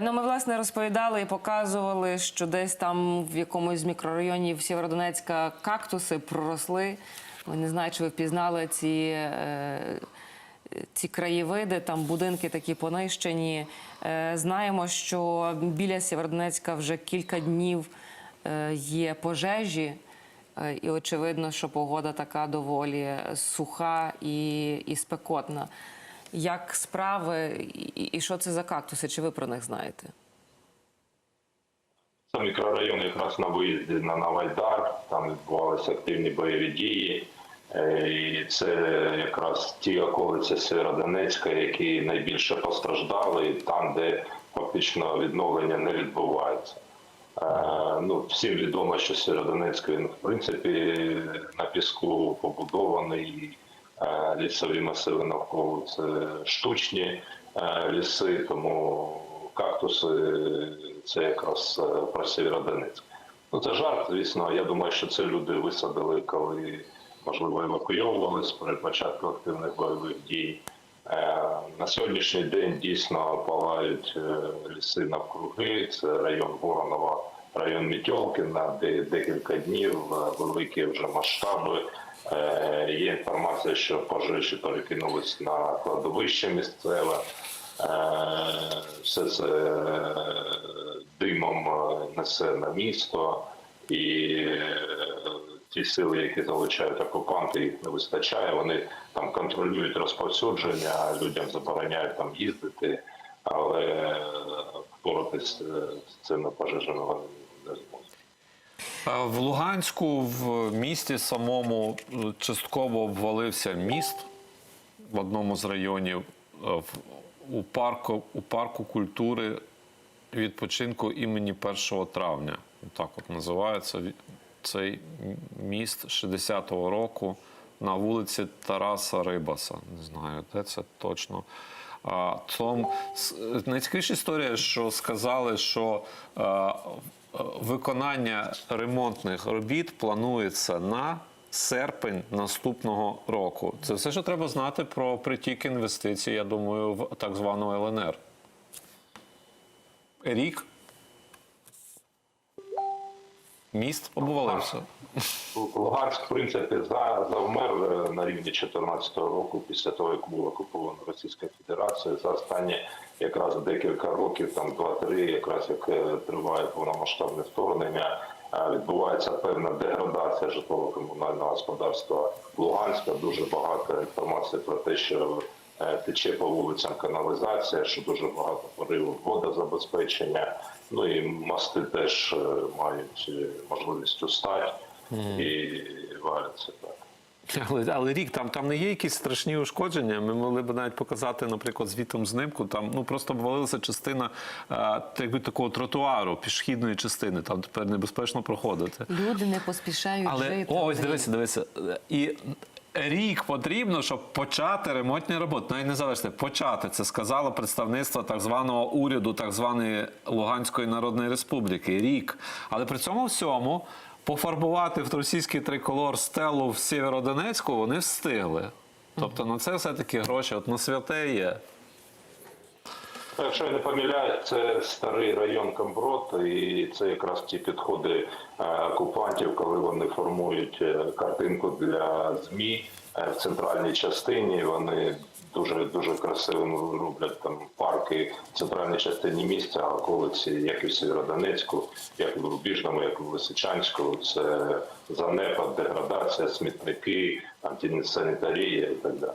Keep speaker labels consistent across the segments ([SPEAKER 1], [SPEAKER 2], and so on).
[SPEAKER 1] Ну, ми власне розповідали і показували, що десь там в якомусь з мікрорайонів Сєвєродонецька кактуси проросли. Ви не знаю, чи ви впізнали ці, е, ці краєвиди, там будинки такі понищені. Е, знаємо, що біля Сєвєродонецька вже кілька днів е, є пожежі. І очевидно, що погода така доволі суха і, і спекотна. Як справи, і, і що це за кактуси? Чи ви про них знаєте?
[SPEAKER 2] Це мікрорайон якраз на виїзді на Навальдар, там відбувалися активні бойові дії. Е, І це якраз ті околиці Сєвєродонецька, які найбільше постраждали, там, де фактично відновлення не відбувається. Е, Ну, всім відомо, що Сєвєродонецьк, він, в принципі, на піску побудований, лісові масиви навколо це штучні е, ліси, тому кактуси це якраз е, про Сєвєродонецьк. Ну це жарт, звісно. Я думаю, що це люди висадили, коли можливо евакуйовувались при початку активних бойових дій. Е, На сьогоднішній день дійсно палають е, ліси навкруги. Це район Воронова, район Мітьолкіна, де декілька днів е, великі вже масштаби. Е, Є інформація, що пожежі перекинулись на кладовище місцеве. Е, Все це димом несе на місто, і ті сили, які залучають окупанти, їх не вистачає. Вони там контролюють розповсюдження, людям забороняють там їздити, але впоратись з цими пожежами вони зможуть.
[SPEAKER 3] Е, В Луганську в місті самому е, частково обвалився міст в одному з районів е, у парку, у парку культури відпочинку імені 1 травня. Так от називається цей міст 60-го року на вулиці Тараса Рибаса. Не знаю, де це точно. А, Том, найцікавіша історія, що сказали, що е, е, виконання ремонтних робіт планується на серпень наступного року. Це все, що треба знати про притік інвестицій, я думаю, в так звану ЛНР. Рік. Міст обвалився.
[SPEAKER 2] Луганськ, в принципі, за- завмер е, на рівні 2014 року, після того, як була окупована Російська Федерація. За останні якраз декілька років, там два-три, якраз як е, триває повномасштабне вторгнення, е, відбувається певна деградація житлово-комунального господарства Луганська. Дуже багато інформації про те, що тече по вулицям каналізація, що дуже багато поривів водозабезпечення. Ну і мости теж е, мають е, можливість устати і валяться так.
[SPEAKER 3] Але, але рік там, там не є якісь страшні ушкодження. Ми могли б навіть показати, наприклад, звітом знимку. Там ну просто обвалилася частина а, так би, такого тротуару, пішохідної частини. Там тепер небезпечно проходити.
[SPEAKER 1] Люди не поспішають
[SPEAKER 3] Але
[SPEAKER 1] жити.
[SPEAKER 3] о, ось дивися, дивися. І рік потрібно, щоб почати ремонтні роботи. Навіть не завершити, почати. Це сказало представництво так званого уряду, так званої Луганської Народної Республіки. Рік. Але при цьому всьому пофарбувати в російський триколор стелу в Сєвєродонецьку вони встигли. Тобто на це все-таки гроші. От на святе є.
[SPEAKER 2] Якщо я не помиляю, це старий район Камброд, і це якраз ті підходи е, окупантів, коли вони формують е, картинку для ЗМІ е, в центральній частині. Вони дуже дуже красиво роблять там парки в центральній частині міста, околиці, як і в Сєвєродонецьку, як в Рубіжному, як і в Лисичанську. Це занепад, деградація, смітники, антисанітарія і так далі.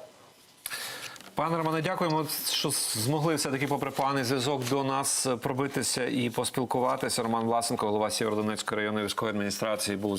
[SPEAKER 3] Пане Романе, дякуємо, що змогли все-таки, попри поганий зв'язок, до нас пробитися і поспілкуватися. Роман Власенко, голова Сєвєродонецької районної військової адміністрації, був